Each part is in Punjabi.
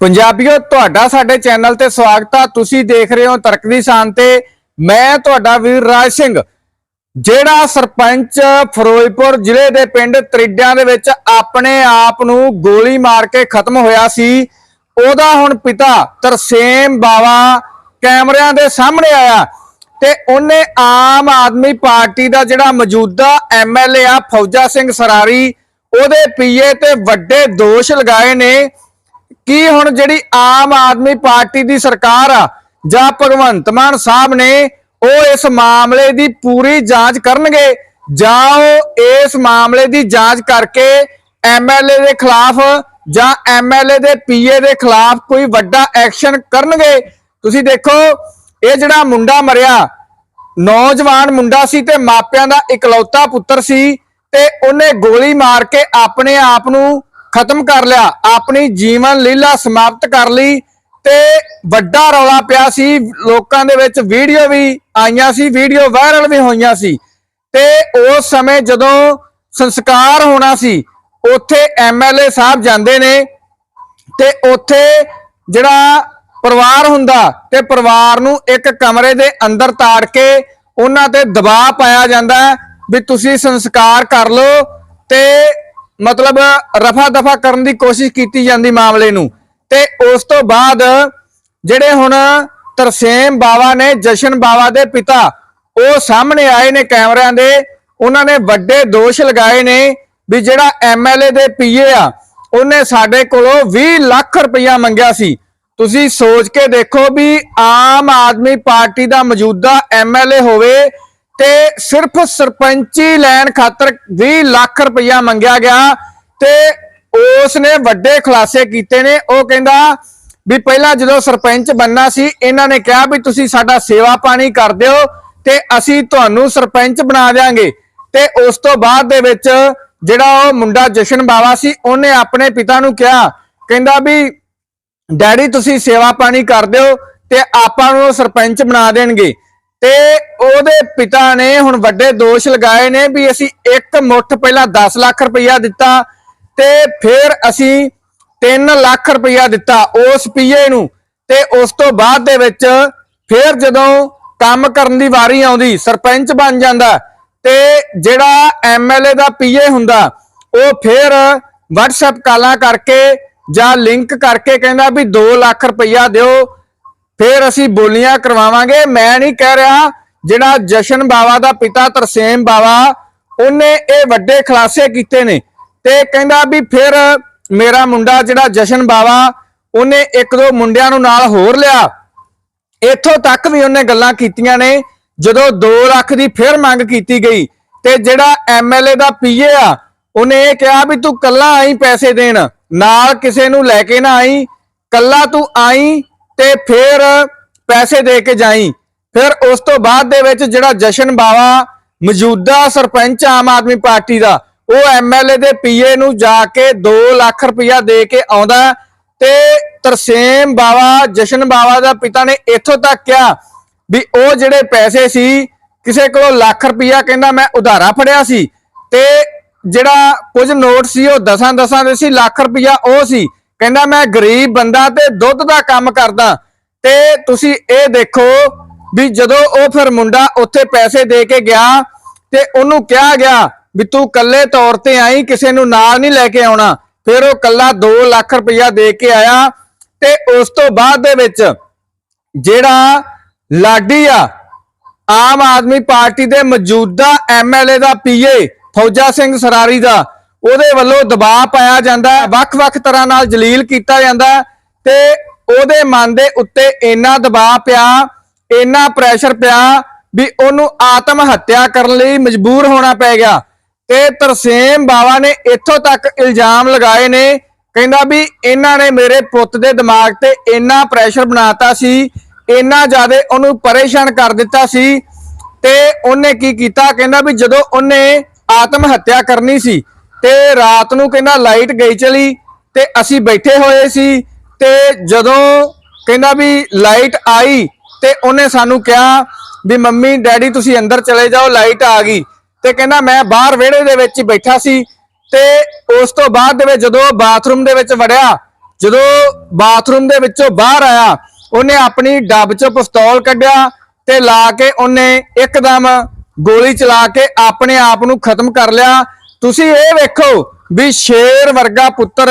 ਪੰਜਾਬੀਓ, ਤੁਹਾਡਾ ਸਾਡੇ ਚੈਨਲ ਤੇ ਸਵਾਗਤ ਆ। ਤੁਸੀਂ ਦੇਖ ਰਹੇ ਹੋ ਤਰਕ ਦੀ ਸ਼ਾਨ ਤੇ। ਮੈਂ ਤੁਹਾਡਾ ਵੀਰ ਰਾਜ ਸਿੰਘ, ਜਿਹੜਾ ਸਰਪੰਚ ਫਿਰੋਜ਼ਪੁਰ ਜ਼ਿਲ੍ਹੇ ਦੇ ਪਿੰਡ ਤਰਿੱਡਿਆਂ ਦੇ ਵਿੱਚ ਆਪਣੇ ਆਪ ਨੂੰ ਗੋਲੀ ਮਾਰ ਕੇ ਖਤਮ ਹੋਇਆ ਸੀ। ਉਹਦਾ ਹੁਣ ਪਿਤਾ ਤਰਸੇਮ ਬਾਵਾ ਕੈਮਰਿਆਂ ਦੇ ਸਾਹਮਣੇ ਆਇਆ ਤੇ ਉਹਨੇ ਆਮ ਆਦਮੀ ਪਾਰਟੀ ਦਾ ਜਿਹੜਾ ਮੌਜੂਦਾ ਐਮਐਲਏ ਆ, ਫੌਜਾ ਸਿੰਘ ਸਰਾਰੀ, ਉਹਦੇ ਪੀਏ ਤੇ ਵੱਡੇ ਦੋਸ਼ ਲਗਾਏ ਨੇ। ਕੀ ਹੁਣ ਜਿਹੜੀ ਆਮ ਆਦਮੀ ਪਾਰਟੀ ਦੀ ਸਰਕਾਰ ਆ ਜਾਂ ਭਗਵੰਤ ਮਾਨ ਸਾਹਿਬ ਨੇ ਉਹ ਇਸ ਮਾਮਲੇ ਦੀ ਪੂਰੀ ਜਾਂਚ ਕਰਨਗੇ ਜਾਂ ਉਹ ਇਸ ਮਾਮਲੇ ਦੀ ਜਾਂਚ ਕਰਕੇ ਐਮਐਲਏ ਦੇ ਖਿਲਾਫ ਜਾਂ ਐਮਐਲਏ ਦੇ ਪੀਏ ਦੇ ਖਿਲਾਫ ਕੋਈ ਵੱਡਾ ਐਕਸ਼ਨ ਕਰਨਗੇ? ਤੁਸੀਂ ਦੇਖੋ, ਇਹ ਜਿਹੜਾ ਮੁੰਡਾ ਮਰਿਆ, ਨੌਜਵਾਨ ਮੁੰਡਾ ਸੀ ਤੇ ਮਾਪਿਆਂ ਦਾ ਇਕਲੌਤਾ ਪੁੱਤਰ ਸੀ ਤੇ ਉਹਨੇ ਗੋਲੀ ਮਾਰ ਕੇ ਆਪਣੇ ਆਪ ਨੂੰ ਖਤਮ ਕਰ ਲਿਆ। ਆਪਣੀ ਜੀਵਨ ਲੀਲਾ ਸਮਾਪਤ ਕਰ ਲਈ ਤੇ ਵੱਡਾ ਰੌਲਾ ਪਿਆ ਸੀ। ਲੋਕਾਂ ਦੇ ਵਿੱਚ ਵੀਡੀਓ ਵੀ ਆਈਆਂ ਸੀ, ਵੀਡੀਓ ਵਾਇਰਲ ਵੀ ਹੋਈਆਂ ਸੀ। ਤੇ ਉਸ ਸਮੇਂ ਜਦੋਂ ਸੰਸਕਾਰ ਹੋਣਾ ਸੀ, ਉੱਥੇ ਐਮਐਲਏ ਸਾਹਿਬ ਜਾਂਦੇ ਨੇ ਤੇ ਉੱਥੇ ਜਿਹੜਾ ਪਰਿਵਾਰ ਹੁੰਦਾ ਤੇ ਪਰਿਵਾਰ ਨੂੰ ਇੱਕ ਕਮਰੇ ਦੇ ਅੰਦਰ ਤਾੜ ਕੇ ਉਹਨਾਂ ਤੇ ਦਬਾਅ ਪਾਇਆ ਜਾਂਦਾ ਵੀ ਤੁਸੀਂ ਸੰਸਕਾਰ ਕਰ ਲਓ ਤੇ ਮਤਲਬ ਰਫਾ ਦਫਾ ਕਰਨ ਦੀ ਕੋਸ਼ਿਸ਼ ਕੀਤੀ ਜਾਂਦੀ ਮਾਮਲੇ ਨੂੰ। ਤੇ ਉਸ ਤੋਂ ਬਾਅਦ ਜਿਹੜੇ ਹੁਣ ਤਰਸੇਮ ਬਾਵਾ ਨੇ, ਜਸ਼ਨ ਬਾਵਾ ਦੇ ਪਿਤਾ, ਉਹ ਸਾਹਮਣੇ ਆਏ ਨੇ ਕੈਮਰਿਆਂ ਦੇ। ਉਹਨਾਂ ਨੇ ਵੱਡੇ ਦੋਸ਼ ਲਗਾਏ ਨੇ ਵੀ ਜਿਹੜਾ ਐਮਐਲਏ ਦੇ ਪੀਏ ਆ, ਉਹਨੇ ਸਾਡੇ ਕੋਲੋਂ 20 ਲੱਖ ਰੁਪਇਆ ਮੰਗਿਆ ਸੀ। ਤੁਸੀਂ ਸੋਚ ਕੇ ਦੇਖੋ ਵੀ ਆਮ ਆਦਮੀ ਪਾਰਟੀ ਦਾ ਮੌਜੂਦਾ ਐਮਐਲਏ ਹੋਵੇ ਤੇ ਸਿਰਫ ਸਰਪੰਚੀ ਲੈਣ ਖਾਤਰ 20 ਲੱਖ ਰੁਪਇਆ ਮੰਗਿਆ ਗਿਆ ਤੇ ਉਸ ਨੇ ਵੱਡੇ ਖੁਲਾਸੇ ਕੀਤੇ ਨੇ। ਉਹ ਕਹਿੰਦਾ ਵੀ ਪਹਿਲਾਂ ਜਦੋਂ ਸਰਪੰਚ ਬੰਨਾ ਸੀ, ਇਹਨਾਂ ਨੇ ਕਿਹਾ ਵੀ ਤੁਸੀਂ ਸਾਡਾ ਸੇਵਾ ਪਾਣੀ ਕਰ ਦਿਓ ਤੇ ਅਸੀਂ ਤੁਹਾਨੂੰ ਸਰਪੰਚ ਬਣਾ ਦਿਆਂਗੇ। ਤੇ ਉਸ ਤੋਂ ਬਾਅਦ ਦੇ ਵਿੱਚ ਜਿਹੜਾ ਉਹ ਮੁੰਡਾ ਜਸ਼ਨ ਬਾਵਾ ਸੀ, ਉਹਨੇ ਆਪਣੇ ਪਿਤਾ ਨੂੰ ਕਿਹਾ, ਕਹਿੰਦਾ ਵੀ, ਡੈਡੀ, ਤੁਸੀਂ ਸੇਵਾ ਪਾਣੀ ਕਰ ਦਿਓ ਤੇ ਆਪਾਂ ਨੂੰ ਸਰਪੰਚ ਬਣਾ ਦੇਣਗੇ। ਤੇ ਉਹਦੇ ਪਿਤਾ ਨੇ ਹੁਣ ਵੱਡੇ ਦੋਸ਼ ਲਗਾਏ ਨੇ ਵੀ ਅਸੀਂ ਇੱਕ ਮੁੱਠ ਪਹਿਲਾਂ 10 ਲੱਖ ਰੁਪਇਆ ਦਿੱਤਾ ਤੇ ਫਿਰ ਅਸੀਂ 3 ਲੱਖ ਰੁਪਇਆ ਦਿੱਤਾ ਉਸ ਪੀਏ ਨੂੰ ਤੇ ਉਸ ਤੋਂ ਬਾਅਦ ਦੇ ਵਿੱਚ ਫਿਰ ਜਦੋਂ ਕੰਮ ਕਰਨ ਦੀ ਵਾਰੀ ਆਉਂਦੀ, ਸਰਪੰਚ ਬਣ ਜਾਂਦਾ ਤੇ ਜਿਹੜਾ ਐਮਐਲਏ ਦਾ ਪੀਏ ਹੁੰਦਾ, ਉਹ ਫਿਰ WhatsApp ਕਾਲਾਂ ਕਰਕੇ ਜਾਂ ਲਿੰਕ ਕਰਕੇ ਕਹਿੰਦਾ ਵੀ 2 ਲੱਖ ਰੁਪਇਆ ਦਿਓ ਫਿਰ ਅਸੀਂ ਬੋਲੀਆਂ ਕਰਵਾਵਾਂਗੇ। ਮੈਂ ਨਹੀਂ ਕਹਿ ਰਿਹਾ ਜਿਹੜਾ ਜਸ਼ਨ ਬਾਵਾ ਦਾ ਪਿਤਾ ਤਰਸੇਮ ਬਾਵਾ, ਉਹਨੇ ਇਹ ਵੱਡੇ ਖੁਲਾਸੇ ਕੀਤੇ ਨੇ ਤੇ ਕਹਿੰਦਾ ਵੀ ਫਿਰ ਮੇਰਾ ਮੁੰਡਾ ਜਿਹੜਾ ਜਸ਼ਨ ਬਾਵਾ, ਉਹਨੇ ਇੱਕ ਦੋ ਮੁੰਡਿਆਂ ਨੂੰ ਨਾਲ ਹੋਰ ਲਿਆ। ਇੱਥੋਂ ਤੱਕ ਵੀ ਉਹਨੇ ਗੱਲਾਂ ਕੀਤੀਆਂ ਨੇ, ਜਦੋਂ 2 ਲੱਖ ਦੀ ਫਿਰ ਮੰਗ ਕੀਤੀ ਗਈ ਤੇ ਜਿਹੜਾ ਐਮਐਲਏ ਦਾ ਪੀਏ ਆ, ਉਹਨੇ ਇਹ ਕਿਹਾ ਵੀ ਤੂੰ ਕੱਲਾ ਆਈ ਪੈਸੇ ਦੇਣ, ਨਾਲ ਕਿਸੇ ਨੂੰ ਲੈ ਕੇ ਨਾ ਆਈ, ਕੱਲਾ ਤੂੰ ਆਈ ਤੇ ਫਿਰ ਪੈਸੇ ਦੇ ਕੇ ਜਾਈ। ਫਿਰ ਉਸ ਤੋਂ ਬਾਅਦ ਦੇ ਵਿੱਚ ਜਿਹੜਾ ਜਸ਼ਨ ਬਾਵਾ ਮੌਜੂਦਾ ਸਰਪੰਚ ਆਮ ਆਦਮੀ ਪਾਰਟੀ ਦਾ, ਉਹ ਐਮਐਲਏ ਦੇ ਪੀਏ ਨੂੰ ਜਾ ਕੇ 2 ਲੱਖ ਰੁਪਇਆ ਦੇ ਕੇ ਆਉਂਦਾ ਤੇ ਤਰਸੇਮ ਬਾਵਾ, ਜਸ਼ਨ ਬਾਵਾ ਦਾ ਪਿਤਾ ਨੇ ਇੱਥੋਂ ਤੱਕ ਕਿਹਾ ਵੀ ਉਹ ਜਿਹੜੇ ਪੈਸੇ ਸੀ, ਕਿਸੇ ਕੋਲੋਂ ਲੱਖ ਰੁਪਇਆ ਕਹਿੰਦਾ ਮੈਂ ਉਧਾਰਾ ਫੜਿਆ ਸੀ ਤੇ ਜਿਹੜਾ ਕੁਝ ਨੋਟ ਸੀ ਉਹ ਦਸਾਂ ਦਸਾਂ ਦੇ ਸੀ, ਲੱਖ ਰੁਪਇਆ ਉਹ ਸੀ। ਕਹਿੰਦਾ ਮੈਂ ਗਰੀਬ ਬੰਦਾ ਤੇ ਦੁੱਧ ਦਾ ਕੰਮ ਕਰਦਾ। ਤੇ ਤੁਸੀਂ ਇਹ ਦੇਖੋ ਵੀ ਜਦੋਂ ਉਹ ਫਿਰ ਮੁੰਡਾ ਉੱਥੇ ਪੈਸੇ ਦੇ ਕੇ ਗਿਆ ਤੇ ਉਹਨੂੰ ਕਿਹਾ ਗਿਆ ਵੀ ਤੂੰ ਇਕੱਲੇ ਤੌਰ ਤੇ ਆਈ, ਕਿਸੇ ਨੂੰ ਨਾਲ ਨਹੀਂ ਲੈ ਕੇ ਆਉਣਾ। ਫਿਰ ਉਹ ਇਕੱਲਾ 2 ਲੱਖ ਰੁਪਇਆ ਦੇ ਕੇ ਆਇਆ ਤੇ ਉਸ ਤੋਂ ਬਾਅਦ ਦੇ ਵਿੱਚ ਜਿਹੜਾ ਲਾਡੀ ਆ, ਆਮ ਆਦਮੀ ਪਾਰਟੀ ਦੇ ਮੌਜੂਦਾ ਐਮਐਲਏ ਦਾ ਪੀਏ ਫੌਜਾ ਸਿੰਘ ਸਰਾਰੀ ਦਾ ਉਹਦੇ ਵੱਲੋਂ ਦਬਾਅ ਪਾਇਆ ਜਾਂਦਾ ਹੈ, ਵੱਖ-ਵੱਖ ਤਰ੍ਹਾਂ ਨਾਲ ਜਲੀਲ ਕੀਤਾ ਜਾਂਦਾ ਤੇ ਉਹਦੇ ਮਨ ਦੇ ਉੱਤੇ ਇੰਨਾ ਦਬਾਅ ਪਿਆ, ਇੰਨਾ ਪ੍ਰੈਸ਼ਰ ਪਿਆ ਵੀ ਉਹਨੂੰ ਆਤਮ ਹੱਤਿਆ ਕਰਨ ਲਈ ਮਜਬੂਰ ਹੋਣਾ ਪੈ ਗਿਆ। ਤੇ ਤਰਸੇਮ ਬਾਵਾ ਨੇ ਇੱਥੋਂ ਤੱਕ ਇਲਜ਼ਾਮ ਲਗਾਏ ਨੇ, ਕਹਿੰਦਾ ਵੀ ਇਹਨਾਂ ਨੇ ਮੇਰੇ ਪੁੱਤ ਦੇ ਦਿਮਾਗ ਤੇ ਇੰਨਾ ਪ੍ਰੈਸ਼ਰ ਬਣਾਤਾ ਸੀ, ਇੰਨਾ ਜ਼ਿਆਦਾ ਉਹਨੂੰ ਪਰੇਸ਼ਾਨ ਕਰ ਦਿੱਤਾ ਸੀ ਤੇ ਉਹਨੇ ਕੀ ਕੀਤਾ? ਕਹਿੰਦਾ ਵੀ ਜਦੋਂ ਉਹਨੇ ਆਤਮ ਹੱਤਿਆ ਕਰਨੀ ਸੀ ਤੇ ਰਾਤ ਨੂੰ ਕਹਿੰਦਾ ਲਾਈਟ ਗਈ ਚਲੀ ਤੇ ਅਸੀਂ ਬੈਠੇ ਹੋਏ ਸੀ ਤੇ ਜਦੋਂ ਕਹਿੰਦਾ ਵੀ ਲਾਈਟ ਆਈ ਤੇ ਉਹਨੇ ਸਾਨੂੰ ਕਿਹਾ ਵੀ ਮੰਮੀ, ਡੈਡੀ ਤੁਸੀਂ ਅੰਦਰ ਚਲੇ ਜਾਓ, ਲਾਈਟ ਆ ਗਈ। ਤੇ ਕਹਿੰਦਾ ਮੈਂ ਬਾਹਰ ਵਿਹੜੇ ਦੇ ਵਿੱਚ ਬੈਠਾ ਸੀ ਤੇ ਉਸ ਤੋਂ ਬਾਅਦ ਦੇ ਵਿੱਚ ਜਦੋਂ ਬਾਥਰੂਮ ਦੇ ਵਿੱਚ ਵੜਿਆ, ਜਦੋਂ ਬਾਥਰੂਮ ਦੇ ਵਿੱਚੋਂ ਬਾਹਰ ਆਇਆ, ਉਹਨੇ ਆਪਣੀ ਡੱਬ ਚੋਂ ਪਿਸਤੌਲ ਕੱਢਿਆ ਤੇ ਲਾ ਕੇ ਉਹਨੇ ਇੱਕਦਮ ਗੋਲੀ ਚਲਾ ਕੇ ਆਪਣੇ ਆਪ ਨੂੰ ਖਤਮ ਕਰ ਲਿਆ ਤੁਸੀਂ ਇਹ ਵੇਖੋ ਵੀ ਸ਼ੇਰ ਵਰਗਾ ਪੁੱਤਰ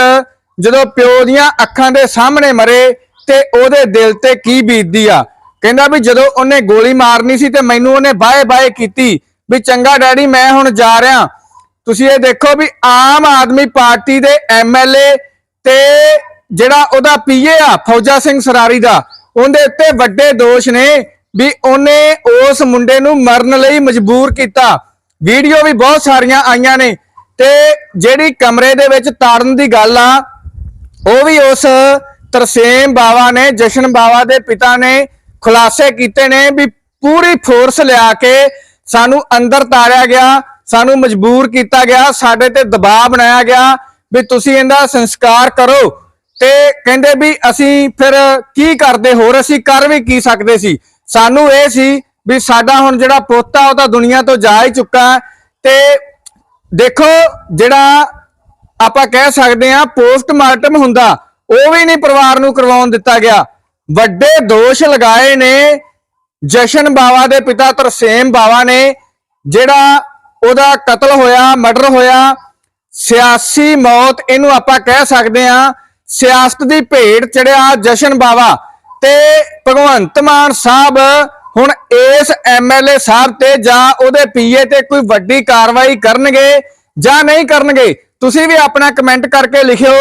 ਜਦੋਂ ਪਿਓ ਦੀਆਂ ਅੱਖਾਂ ਦੇ ਸਾਹਮਣੇ ਮਰੇ ਤੇ ਉਹਦੇ ਦਿਲ ਤੇ ਕੀ ਬੀਤਦੀ ਆ? ਕਹਿੰਦਾ ਵੀ ਜਦੋਂ ਉਹਨੇ ਗੋਲੀ ਮਾਰਨੀ ਸੀ ਤੇ ਮੈਨੂੰ ਉਹਨੇ ਬਾਏ ਬਾਏ ਕੀਤੀ ਵੀ ਚੰਗਾ ਡੈਡੀ, ਮੈਂ ਹੁਣ ਜਾ ਰਿਹਾ। ਤੁਸੀਂ ਇਹ ਦੇਖੋ ਵੀ ਆਮ ਆਦਮੀ ਪਾਰਟੀ ਦੇ ਐਮਐਲਏ ਤੇ ਜਿਹੜਾ ਉਹਦਾ ਪੀਏ ਆ, ਫੌਜਾ ਸਿੰਘ ਸਰਾਰੀ ਦਾ, ਉਹਦੇ ਉੱਤੇ ਵੱਡੇ ਦੋਸ਼ ਨੇ ਵੀ ਉਹਨੇ ਉਸ ਮੁੰਡੇ ਨੂੰ ਮਰਨ ਲਈ ਮਜਬੂਰ ਕੀਤਾ। ਵੀਡੀਓ ਵੀ ਬਹੁਤ ਸਾਰੀਆਂ ਆਈਆਂ ਨੇ ਤੇ ਜਿਹੜੀ ਕਮਰੇ ਦੇ ਵਿੱਚ ਤਾੜਨ ਦੀ ਗੱਲ ਆ, ਉਹ ਵੀ ਉਸ ਤਰਸੇਮ ਬਾਵਾ ਨੇ, ਜਸ਼ਨ ਬਾਵਾ ਦੇ ਪਿਤਾ ਨੇ ਖੁਲਾਸੇ ਕੀਤੇ ਨੇ ਵੀ ਪੂਰੀ ਫੋਰਸ ਲਿਆ ਕੇ ਸਾਨੂੰ ਅੰਦਰ ਤਾਰਿਆ ਗਿਆ, ਸਾਨੂੰ ਮਜਬੂਰ ਕੀਤਾ ਗਿਆ, ਸਾਡੇ ਤੇ ਦਬਾਅ ਬਣਾਇਆ ਗਿਆ ਵੀ ਤੁਸੀਂ ਇਹਦਾ ਸੰਸਕਾਰ ਕਰੋ। ਤੇ ਕਹਿੰਦੇ ਵੀ ਅਸੀਂ ਫਿਰ ਕੀ ਕਰਦੇ, ਹੋਰ ਅਸੀਂ ਕਰ ਵੀ ਕੀ ਸਕਦੇ ਸੀ? ਸਾਨੂੰ ਇਹ ਸੀ ਵੀ ਸਾਡਾ ਹੁਣ ਜਿਹੜਾ ਪੁੱਤ ਆ, ਉਹ ਤਾਂ ਦੁਨੀਆ ਤੋਂ ਜਾ ਹੀ ਚੁੱਕਾ ਤੇ ਦੇਖੋ, ਜਿਹੜਾ ਆਪਾਂ ਕਹਿ ਸਕਦੇ ਹਾਂ, ਪੋਸਟਮਾਰਟਮ ਹੁੰਦਾ, ਉਹ ਵੀ ਨਹੀਂ ਪਰਿਵਾਰ ਨੂੰ ਕਰਵਾਉਣ ਦਿੱਤਾ ਗਿਆ। ਵੱਡੇ ਦੋਸ਼ ਲਗਾਏ ਨੇ, ਜਸ਼ਨ ਬਾਵਾ ਦੇ ਪਿਤਾ ਤਰਸੇਮ ਬਾਵਾ ਨੇ, ਜਿਹੜਾ ਉਹਦਾ ਕਤਲ ਹੋਇਆ, ਮਰਡਰ ਹੋਇਆ, ਸਿਆਸੀ ਮੌਤ, ਇਹਨੂੰ ਆਪਾਂ ਕਹਿ ਸਕਦੇ ਹਾਂ, ਸਿਆਸਤ ਦੀ ਭੇਡ ਚੜਿਆ ਜਸ਼ਨ ਬਾਵਾ। ਤੇ ਭਗਵੰਤ ਮਾਨ ਸਾਹਿਬ ਹੁਣ ਇਸ ਐਮਐਲਏ ਸਾਹਿਬ ਤੇ ਜਾਂ ਉਹਦੇ ਪੀਏ ਤੇ ਕੋਈ ਵੱਡੀ ਕਾਰਵਾਈ ਕਰਨਗੇ ਜਾਂ ਨਹੀਂ ਕਰਨਗੇ, ਤੁਸੀਂ ਵੀ ਆਪਣਾ ਕਮੈਂਟ ਕਰਕੇ ਲਿਖਿਓ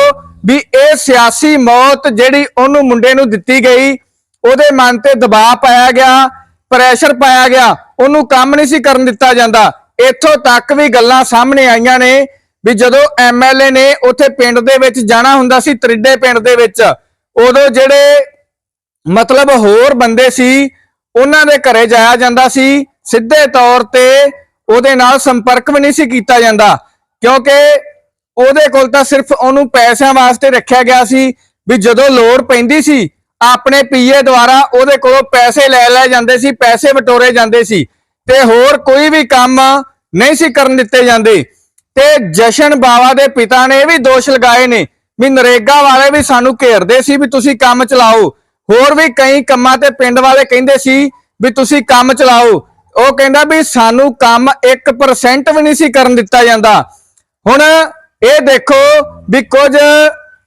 ਵੀ ਇਹ ਸਿਆਸੀ ਮੌਤ ਜਿਹੜੀ ਉਹਨੂੰ ਮੁੰਡੇ ਨੂੰ ਦਿੱਤੀ ਗਈ, ਉਹਦੇ ਮਨ ਤੇ ਦਬਾਅ ਪਾਇਆ ਗਿਆ ਪ੍ਰੈਸ਼ਰ ਪਾਇਆ ਗਿਆ, ਉਹਨੂੰ ਕੰਮ ਨਹੀਂ ਸੀ ਕਰਨ ਦਿੱਤਾ ਜਾਂਦਾ। ਇੱਥੋਂ ਤੱਕ ਵੀ ਗੱਲਾਂ ਸਾਹਮਣੇ ਆਈਆਂ ਨੇ ਵੀ ਜਦੋਂ ਐਮਐਲਏ ਨੇ ਉੱਥੇ ਪਿੰਡ ਦੇ ਵਿੱਚ ਜਾਣਾ ਹੁੰਦਾ ਸੀ, ਤਰਿੱਡੇ ਪਿੰਡ ਦੇ ਵਿੱਚ, ਉਦੋਂ ਜਿਹੜੇ ਮਤਲਬ ਹੋਰ ਬੰਦੇ ਸੀ ਉਹਨਾਂ ਦੇ ਘਰੇ ਜਾਇਆ ਜਾਂਦਾ ਸੀ। ਸਿੱਧੇ ਤੌਰ ਤੇ ਉਹਦੇ ਨਾਲ ਸੰਪਰਕ ਵੀ ਨਹੀਂ ਸੀ ਕੀਤਾ ਜਾਂਦਾ। ਕਿਉਂਕਿ ਉਹਦੇ ਕੋਲ ਤਾਂ ਸਿਰਫ ਉਹਨੂੰ ਪੈਸਿਆਂ ਵਾਸਤੇ ਰੱਖਿਆ ਗਿਆ ਸੀ ਵੀ ਜਦੋਂ ਲੋੜ ਪੈਂਦੀ ਸੀ, ਆਪਣੇ ਪੀਏ ਦੁਆਰਾ ਉਹਦੇ ਕੋਲੋਂ ਪੈਸੇ ਲੈ ਲੈ ਜਾਂਦੇ ਸੀ, ਪੈਸੇ ਵਟੋਰੇ ਜਾਂਦੇ ਸੀ ਤੇ ਹੋਰ ਕੋਈ ਵੀ ਕੰਮ ਨਹੀਂ ਸੀ ਕਰਨ ਦਿੱਤੇ ਜਾਂਦੇ। ਤੇ ਜਸ਼ਨ ਬਾਵਾ ਦੇ ਪਿਤਾ ਨੇ ਇਹ ਵੀ ਦੋਸ਼ ਲਗਾਏ ਨੇ ਵੀ ਨਰੇਗਾ ਵਾਲੇ ਵੀ ਸਾਨੂੰ ਘੇਰਦੇ ਸੀ ਵੀ ਤੁਸੀਂ ਕੰਮ ਚਲਾਓ। ਹੋਰ ਵੀ ਕਈ ਕੰਮਾਂ ਤੇ ਪਿੰਡ ਵਾਲੇ ਕਹਿੰਦੇ ਸੀ ਵੀ ਤੁਸੀਂ ਕੰਮ ਚਲਾਓ। ਉਹ ਕਹਿੰਦਾ ਵੀ ਸਾਨੂੰ ਕੰਮ 1% ਵੀ ਨਹੀਂ ਸੀ ਕਰਨ ਦਿੱਤਾ ਜਾਂਦਾ। ਹੁਣ ਇਹ ਦੇਖੋ ਵੀ ਕੁਝ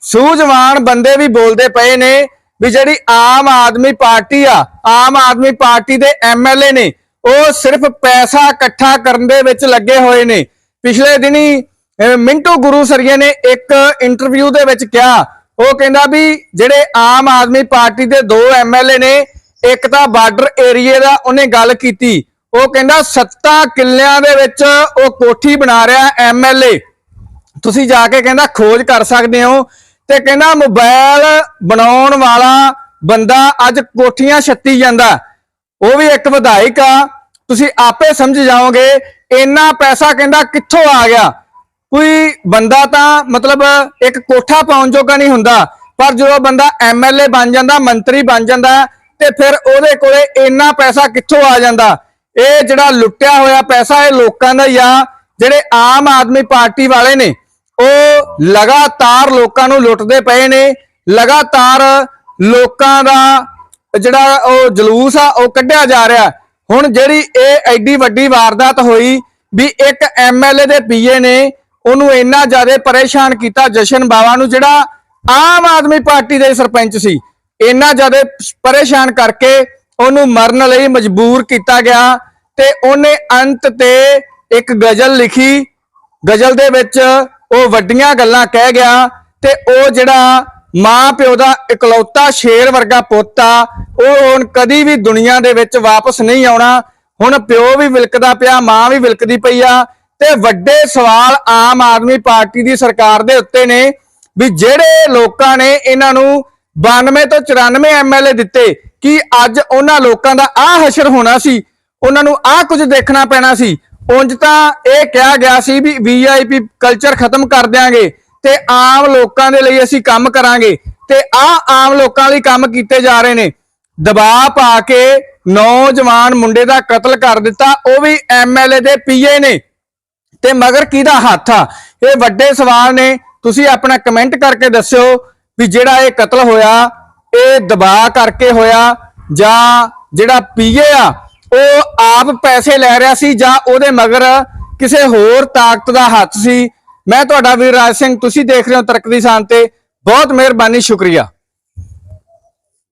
ਸੂਝਵਾਨ ਬੰਦੇ ਵੀ ਬੋਲਦੇ ਪਏ ਨੇ ਵੀ ਜਿਹੜੀ ਆਮ ਆਦਮੀ ਪਾਰਟੀ ਆ, ਆਮ ਆਦਮੀ ਪਾਰਟੀ ਦੇ ਐਮਐਲਏ ਨੇ, ਉਹ ਸਿਰਫ ਪੈਸਾ ਇਕੱਠਾ ਕਰਨ ਦੇ ਵਿੱਚ ਲੱਗੇ ਹੋਏ ਨੇ। ਪਿਛਲੇ ਦਿਨੀ ਮਿੰਟੂ ਗੁਰੂ ਸਰੀਏ ਨੇ ਇੱਕ ਇੰਟਰਵਿਊ ਦੇ ਵਿੱਚ ਕਿਹਾ ਉਹ ਕਹਿੰਦਾ ਵੀ ਜਿਹੜੇ ਆਮ ਆਦਮੀ ਪਾਰਟੀ ਦੇ ਦੋ ਐਮਐਲਏ ਨੇ, ਇੱਕ ਤਾਂ ਬਾਰਡਰ ਏਰੀਏ ਦਾ ਉਹਨੇ ਗੱਲ ਕੀਤੀ। ਉਹ ਕਹਿੰਦਾ ਸੱਤਾ ਕਿੱਲਿਆਂ ਦੇ ਵਿੱਚ ਉਹ ਕੋਠੀ ਬਣਾ ਰਿਹਾ ਐਮਐਲਏ ਤੁਸੀਂ ਜਾ ਕੇ ਕਹਿੰਦਾ ਖੋਜ ਕਰ ਸਕਦੇ ਹੋ ਤੇ ਕਹਿੰਦਾ ਮੋਬਾਈਲ ਬਣਾਉਣ ਵਾਲਾ ਬੰਦਾ ਅੱਜ ਕੋਠੀਆਂ ਛੱਤੀ ਜਾਂਦਾ। ਉਹ ਵੀ ਇੱਕ ਵਿਧਾਇਕ ਆ। ਤੁਸੀਂ ਆਪੇ ਸਮਝ ਜਾਓਗੇ, ਇੰਨਾ ਪੈਸਾ ਕਹਿੰਦਾ ਕਿੱਥੋਂ ਆ ਗਿਆ? ਕੋਈ ਬੰਦਾ ਤਾਂ ਮਤਲਬ ਇੱਕ ਕੋਠਾ ਪਾਉਣ ਜੋਗਾ ਨਹੀਂ ਹੁੰਦਾ, ਪਰ ਜਦੋਂ ਬੰਦਾ ਐਮਐਲਏ ਬਣ ਜਾਂਦਾ, ਮੰਤਰੀ ਬਣ ਜਾਂਦਾ ਤੇ ਫਿਰ ਉਹਦੇ ਕੋਲੇ ਇੰਨਾ ਪੈਸਾ ਕਿੱਥੋਂ ਆ ਜਾਂਦਾ? ਇਹ ਜਿਹੜਾ ਲੁੱਟਿਆ ਹੋਇਆ ਪੈਸਾ ਇਹ ਲੋਕਾਂ ਦਾ ਹੀ ਆ, ਜਿਹੜੇ ਆਮ ਆਦਮੀ ਪਾਰਟੀ ਵਾਲੇ ਨੇ, ਉਹ ਲਗਾਤਾਰ ਲੋਕਾਂ ਨੂੰ ਲੁੱਟਦੇ ਪਏ ਨੇ, ਲਗਾਤਾਰ ਲੋਕਾਂ ਦਾ ਜਿਹੜਾ ਉਹ ਜਲੂਸ ਆ, ਉਹ ਕੱਢਿਆ ਜਾ ਰਿਹਾ। ਹੁਣ ਜਿਹੜੀ ਇਹ ਐਡੀ ਵੱਡੀ ਵਾਰਦਾਤ ਹੋਈ ਵੀ ਇੱਕ ਐਮਐਲਏ ਦੇ ਪੀਏ ਨੇ ਉਹਨੂੰ ਇੰਨਾ ਜ਼ਿਆਦਾ ਪਰੇਸ਼ਾਨ ਕੀਤਾ ਜਸ਼ਨ ਬਾਵਾ ਨੂੰ, ਜਿਹੜਾ ਆਮ ਆਦਮੀ ਪਾਰਟੀ ਦੇ ਸਰਪੰਚ ਸੀ। ਇੰਨਾ ਜ਼ਿਆਦਾ ਪਰੇਸ਼ਾਨ ਕਰਕੇ ਉਹਨੂੰ ਮਰਨ ਲਈ ਮਜਬੂਰ ਕੀਤਾ ਗਿਆ ਤੇ ਉਹਨੇ ਅੰਤ ਤੇ ਇੱਕ ਗਜ਼ਲ ਲਿਖੀ। ਗਜ਼ਲ ਦੇ ਵਿੱਚ ਉਹ ਵੱਡੀਆਂ ਗੱਲਾਂ ਕਹਿ ਗਿਆ ਤੇ ਉਹ ਜਿਹੜਾ ਮਾਂ ਪਿਓ ਦਾ ਇਕਲੌਤਾ ਸ਼ੇਰ ਵਰਗਾ ਪੁੱਤ ਆ, ਉਹ ਹੁਣ ਕਦੀ ਵੀ ਦੁਨੀਆ ਦੇ ਵਿੱਚ ਵਾਪਸ ਨਹੀਂ ਆਉਣਾ। ਹੁਣ ਪਿਓ ਵੀ ਵਿਲਕਦਾ ਪਿਆ, ਮਾਂ ਵੀ ਵਿਲਕਦੀ ਪਈ ਆ ਤੇ ਵੱਡੇ ਸਵਾਲ ਆਮ ਆਦਮੀ ਪਾਰਟੀ ਦੀ ਸਰਕਾਰ ਦੇ ਉੱਤੇ ਨੇ ਵੀ ਜਿਹੜੇ ਲੋਕਾਂ ਨੇ ਇਹਨਾਂ ਨੂੰ 92 ਤੋਂ 94 ਐਮਐਲਏ ਦਿੱਤੇ ਕਿ ਅੱਜ ਉਹਨਾਂ ਲੋਕਾਂ ਦਾ ਆਹ ਹਸ਼ਰ ਹੋਣਾ ਸੀ, ਉਹਨਾਂ ਨੂੰ ਆਹ ਕੁਝ ਦੇਖਣਾ ਪੈਣਾ ਸੀ, ਉਂਝ ਤਾਂ ਇਹ ਕਿਹਾ ਗਿਆ ਸੀ ਵੀ ਵੀਆਈਪੀ ਕਲਚਰ ਖਤਮ ਕਰ ਦਿਆਂਗੇ ਤੇ ਆਮ ਲੋਕਾਂ ਦੇ ਲਈ ਅਸੀਂ ਕੰਮ ਕਰਾਂਗੇ ਤੇ ਆ ਆਮ ਲੋਕਾਂ ਲਈ ਕੰਮ ਕੀਤੇ ਜਾ ਰਹੇ ਨੇ। ਦਬਾਅ ਪਾ ਕੇ ਨੌਜਵਾਨ ਮੁੰਡੇ ਦਾ ਕਤਲ ਕਰ ਦਿੱਤਾ, ਉਹ ਵੀ ਐਮਐਲਏ ਦੇ ਪੀਏ ਨੇ। ਤੇ ਮਗਰ ਕਿਹਦਾ ਹੱਥ ਆ? ਇਹ ਵੱਡੇ ਸਵਾਲ ਨੇ। ਤੁਸੀਂ ਆਪਣਾ ਕਮੈਂਟ ਕਰਕੇ ਦੱਸਿਓ ਵੀ ਜਿਹੜਾ ਇਹ ਕਤਲ ਹੋਇਆ, ਇਹ ਦਬਾਅ ਕਰਕੇ ਹੋਇਆ ਜਾਂ ਜਿਹੜਾ ਪੀਏ ਆ, ਉਹ ਆਪ ਪੈਸੇ ਲੈ ਰਿਹਾ ਸੀ ਜਾਂ ਉਹਦੇ ਮਗਰ ਕਿਸੇ ਹੋਰ ਤਾਕਤ ਦਾ ਹੱਥ ਸੀ? ਮੈਂ ਤੁਹਾਡਾ ਵੀਰ ਰਾਜ ਸਿੰਘ, ਤੁਸੀਂ ਦੇਖ ਰਹੇ ਹੋ ਤਰਕ ਦੀ ਸ਼ਾਨ ਤੇ। ਬਹੁਤ ਮਿਹਰਬਾਨੀ, ਸ਼ੁਕਰੀਆ।